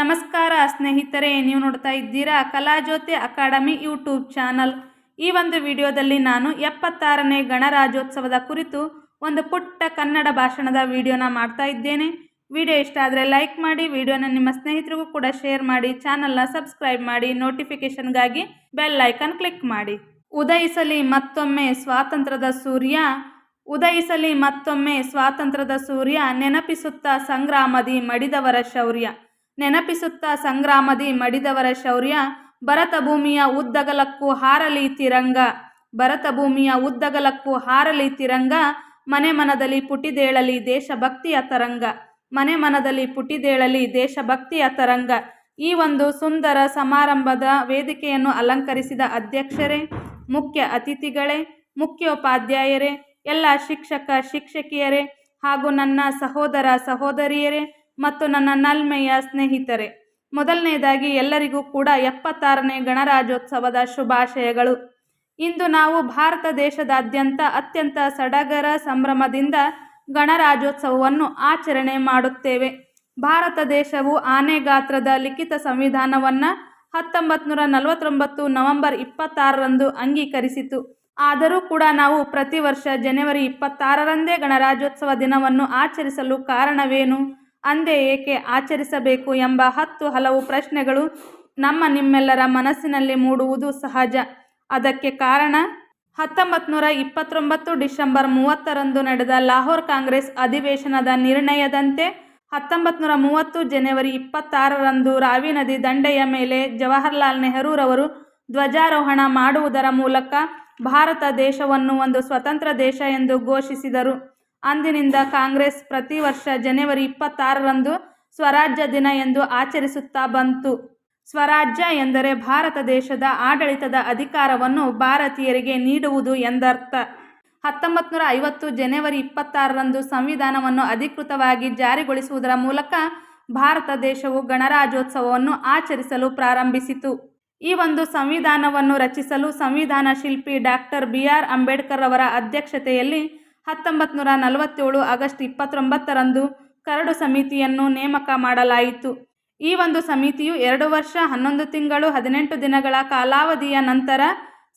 ನಮಸ್ಕಾರ ಸ್ನೇಹಿತರೆ, ನೀವು ನೋಡ್ತಾ ಇದ್ದೀರಾ ಕಲಾಜ್ಯೋತಿ ಅಕಾಡೆಮಿ ಯೂಟ್ಯೂಬ್ ಚಾನಲ್. ಈ ಒಂದು ವಿಡಿಯೋದಲ್ಲಿ ನಾನು ಎಪ್ಪತ್ತಾರನೇ ಗಣರಾಜ್ಯೋತ್ಸವದ ಕುರಿತು ಒಂದು ಪುಟ್ಟ ಕನ್ನಡ ಭಾಷಣದ ವಿಡಿಯೋನ ಮಾಡ್ತಾ ಇದ್ದೇನೆ. ವಿಡಿಯೋ ಇಷ್ಟ ಆದರೆ ಲೈಕ್ ಮಾಡಿ, ವಿಡಿಯೋನ ನಿಮ್ಮ ಸ್ನೇಹಿತರಿಗೂ ಕೂಡ ಶೇರ್ ಮಾಡಿ, ಚಾನಲ್ನ ಸಬ್ಸ್ಕ್ರೈಬ್ ಮಾಡಿ, ನೋಟಿಫಿಕೇಷನ್ಗಾಗಿ ಬೆಲ್ ಐಕನ್ ಕ್ಲಿಕ್ ಮಾಡಿ. ಉದಯಿಸಲಿ ಮತ್ತೊಮ್ಮೆ ಸ್ವಾತಂತ್ರ್ಯದ ಸೂರ್ಯ, ಉದಯಿಸಲಿ ಮತ್ತೊಮ್ಮೆ ಸ್ವಾತಂತ್ರ್ಯದ ಸೂರ್ಯ, ನೆನಪಿಸುತ್ತಾ ಸಂಗ್ರಾಮದಿ ಮಡಿದವರ ಶೌರ್ಯ. ನೆನಪಿಸುತ್ತಾ ಸಂಗ್ರಾಮದಿ ಮಡಿದವರ ಶೌರ್ಯ ಭರತ ಭೂಮಿಯ ಉದ್ದಗಲಕ್ಕೂ ಹಾರಲಿ ತಿರಂಗ. ಭರತ ಭೂಮಿಯ ಉದ್ದಗಲಕ್ಕೂ ಹಾರಲಿ ತಿರಂಗ, ಮನೆ ಮನದಲ್ಲಿ ಪುಟಿದೇಳಲಿ ದೇಶಭಕ್ತಿಯ ತರಂಗ. ಮನೆ ಮನದಲ್ಲಿ ಪುಟಿದೇಳಲಿ ದೇಶಭಕ್ತಿಯ ತರಂಗ. ಈ ಒಂದು ಸುಂದರ ಸಮಾರಂಭದ ವೇದಿಕೆಯನ್ನು ಅಲಂಕರಿಸಿದ ಅಧ್ಯಕ್ಷರೇ, ಮುಖ್ಯ ಅತಿಥಿಗಳೇ, ಮುಖ್ಯೋಪಾಧ್ಯಾಯರೇ, ಎಲ್ಲ ಶಿಕ್ಷಕ, ಶಿಕ್ಷಕಿಯರೇ ಹಾಗೂ ನನ್ನ ಸಹೋದರ ಸಹೋದರಿಯರೇ ಮತ್ತು ನನ್ನ ನಲ್ಮೆಯ ಸ್ನೇಹಿತರೆ, ಮೊದಲನೆಯದಾಗಿ ಎಲ್ಲರಿಗೂ ಕೂಡ ಎಪ್ಪತ್ತಾರನೇ ಗಣರಾಜ್ಯೋತ್ಸವದ ಶುಭಾಶಯಗಳು. ಇಂದು ನಾವು ಭಾರತ ದೇಶದಾದ್ಯಂತ ಅತ್ಯಂತ ಸಡಗರ ಸಂಭ್ರಮದಿಂದ ಗಣರಾಜ್ಯೋತ್ಸವವನ್ನು ಆಚರಣೆ ಮಾಡುತ್ತೇವೆ. ಭಾರತ ದೇಶವು ಆನೆ ಗಾತ್ರದ ಲಿಖಿತ ಸಂವಿಧಾನವನ್ನು ಹತ್ತೊಂಬತ್ತು ನೂರ ನಲವತ್ತೊಂಬತ್ತು ನವೆಂಬರ್ ಇಪ್ಪತ್ತಾರರಂದು ಅಂಗೀಕರಿಸಿತು. ಆದರೂ ಕೂಡ ನಾವು ಪ್ರತಿ ವರ್ಷ ಜನವರಿ ಇಪ್ಪತ್ತಾರರಂದೇ ಗಣರಾಜ್ಯೋತ್ಸವ ದಿನವನ್ನು ಆಚರಿಸಲು ಕಾರಣವೇನು? ಅಂದೇ ಏಕೆ ಆಚರಿಸಬೇಕು ಎಂಬ ಹತ್ತು ಹಲವು ಪ್ರಶ್ನೆಗಳು ನಮ್ಮ ನಿಮ್ಮೆಲ್ಲರ ಮನಸ್ಸಿನಲ್ಲಿ ಮೂಡುವುದು ಸಹಜ. ಅದಕ್ಕೆ ಕಾರಣ ಹತ್ತೊಂಬತ್ತು ನೂರ ಇಪ್ಪತ್ತೊಂಬತ್ತು ಡಿಸೆಂಬರ್ ಮೂವತ್ತರಂದು ನಡೆದ ಲಾಹೋರ್ ಕಾಂಗ್ರೆಸ್ ಅಧಿವೇಶನದ ನಿರ್ಣಯದಂತೆ ಹತ್ತೊಂಬತ್ತು ನೂರ ಮೂವತ್ತು ಜನವರಿ ಇಪ್ಪತ್ತಾರರಂದು ರಾವಿ ನದಿ ದಂಡೆಯ ಮೇಲೆ ಜವಾಹರ್ಲಾಲ್ ನೆಹರೂರವರು ಧ್ವಜಾರೋಹಣ ಮಾಡುವುದರ ಮೂಲಕ ಭಾರತ ದೇಶವನ್ನು ಒಂದು ಸ್ವತಂತ್ರ ದೇಶ ಎಂದು ಘೋಷಿಸಿದರು. ಅಂದಿನಿಂದ ಕಾಂಗ್ರೆಸ್ ಪ್ರತಿ ವರ್ಷ ಜನವರಿ ಇಪ್ಪತ್ತಾರರಂದು ಸ್ವರಾಜ್ಯ ದಿನ ಎಂದು ಆಚರಿಸುತ್ತಾ ಬಂತು. ಸ್ವರಾಜ್ಯ ಎಂದರೆ ಭಾರತ ದೇಶದ ಆಡಳಿತದ ಅಧಿಕಾರವನ್ನು ಭಾರತೀಯರಿಗೆ ನೀಡುವುದು ಎಂದರ್ಥ. ಹತ್ತೊಂಬತ್ತು ನೂರ ಐವತ್ತು ಜನವರಿ ಇಪ್ಪತ್ತಾರರಂದು ಸಂವಿಧಾನವನ್ನು ಅಧಿಕೃತವಾಗಿ ಜಾರಿಗೊಳಿಸುವುದರ ಮೂಲಕ ಭಾರತ ದೇಶವು ಗಣರಾಜ್ಯೋತ್ಸವವನ್ನು ಆಚರಿಸಲು ಪ್ರಾರಂಭಿಸಿತು. ಈ ಒಂದು ಸಂವಿಧಾನವನ್ನು ರಚಿಸಲು ಸಂವಿಧಾನ ಶಿಲ್ಪಿ ಡಾಕ್ಟರ್ ಬಿ ಆರ್ ಅಂಬೇಡ್ಕರ್ ಅವರ ಅಧ್ಯಕ್ಷತೆಯಲ್ಲಿ ಹತ್ತೊಂಬತ್ತು ನೂರ ನಲವತ್ತೇಳು ಆಗಸ್ಟ್ ಇಪ್ಪತ್ತೊಂಬತ್ತರಂದು ಕರಡು ಸಮಿತಿಯನ್ನು ನೇಮಕ ಮಾಡಲಾಯಿತು. ಈ ಒಂದು ಸಮಿತಿಯು ಎರಡು ವರ್ಷ, ಹನ್ನೊಂದು ತಿಂಗಳು, ಹದಿನೆಂಟು ದಿನಗಳ ಕಾಲಾವಧಿಯ ನಂತರ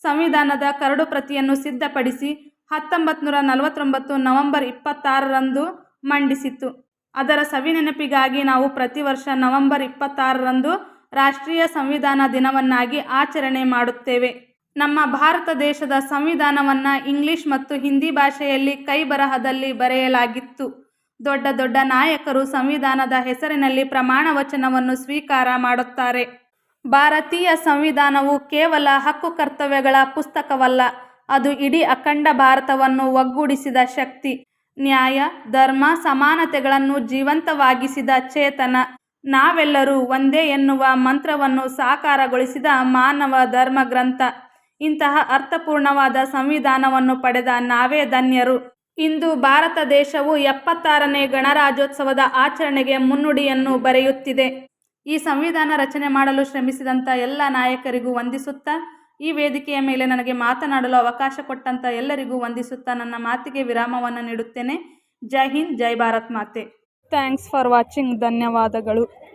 ಸಂವಿಧಾನದ ಕರಡು ಪ್ರತಿಯನ್ನು ಸಿದ್ಧಪಡಿಸಿ ಹತ್ತೊಂಬತ್ತು ನೂರ ನಲವತ್ತೊಂಬತ್ತು ನವೆಂಬರ್ ಇಪ್ಪತ್ತಾರರಂದು ಮಂಡಿಸಿತು ಅದರ ಸವಿನೆನಪಿಗಾಗಿ ನಾವು ಪ್ರತಿ ವರ್ಷ ನವೆಂಬರ್ ಇಪ್ಪತ್ತಾರರಂದು ರಾಷ್ಟ್ರೀಯ ಸಂವಿಧಾನ ದಿನವನ್ನಾಗಿ ಆಚರಣೆ ಮಾಡುತ್ತೇವೆ. ನಮ್ಮ ಭಾರತ ದೇಶದ ಸಂವಿಧಾನವನ್ನು ಇಂಗ್ಲಿಷ್ ಮತ್ತು ಹಿಂದಿ ಭಾಷೆಯಲ್ಲಿ ಕೈ ಬರಹದಲ್ಲಿ ಬರೆಯಲಾಗಿತ್ತು. ದೊಡ್ಡ ದೊಡ್ಡ ನಾಯಕರು ಸಂವಿಧಾನದ ಹೆಸರಿನಲ್ಲಿ ಪ್ರಮಾಣ ವಚನವನ್ನು ಸ್ವೀಕಾರ ಮಾಡುತ್ತಾರೆ. ಭಾರತೀಯ ಸಂವಿಧಾನವು ಕೇವಲ ಹಕ್ಕು ಕರ್ತವ್ಯಗಳ ಪುಸ್ತಕವಲ್ಲ, ಅದು ಇಡೀ ಅಖಂಡ ಭಾರತವನ್ನು ಒಗ್ಗೂಡಿಸಿದ ಶಕ್ತಿ. ನ್ಯಾಯ, ಧರ್ಮ, ಸಮಾನತೆಗಳನ್ನು ಜೀವಂತವಾಗಿಸಿದ ಚೇತನ. ನಾವೆಲ್ಲರೂ ಒಂದೇ ಎನ್ನುವ ಮಂತ್ರವನ್ನು ಸಾಕಾರಗೊಳಿಸಿದ ಮಾನವ ಧರ್ಮ ಗ್ರಂಥ ಇಂತಹ ಅರ್ಥಪೂರ್ಣವಾದ ಸಂವಿಧಾನವನ್ನು ಪಡೆದ ನಾವೇ ಧನ್ಯರು. ಇಂದು ಭಾರತ ದೇಶವು ಎಪ್ಪತ್ತಾರನೇ ಗಣರಾಜ್ಯೋತ್ಸವದ ಆಚರಣೆಗೆ ಮುನ್ನುಡಿಯನ್ನು ಬರೆಯುತ್ತಿದೆ. ಈ ಸಂವಿಧಾನ ರಚನೆ ಮಾಡಲು ಶ್ರಮಿಸಿದಂಥ ಎಲ್ಲ ನಾಯಕರಿಗೂ ವಂದಿಸುತ್ತಾ, ಈ ವೇದಿಕೆಯ ಮೇಲೆ ನನಗೆ ಮಾತನಾಡಲು ಅವಕಾಶ ಕೊಟ್ಟಂಥ ಎಲ್ಲರಿಗೂ ವಂದಿಸುತ್ತಾ ನನ್ನ ಮಾತಿಗೆ ವಿರಾಮವನ್ನು ನೀಡುತ್ತೇನೆ. ಜೈ ಹಿಂದ್, ಜೈ ಭಾರತ್ ಮಾತೆ. Thanks for watching. ಧನ್ಯವಾದಗಳು.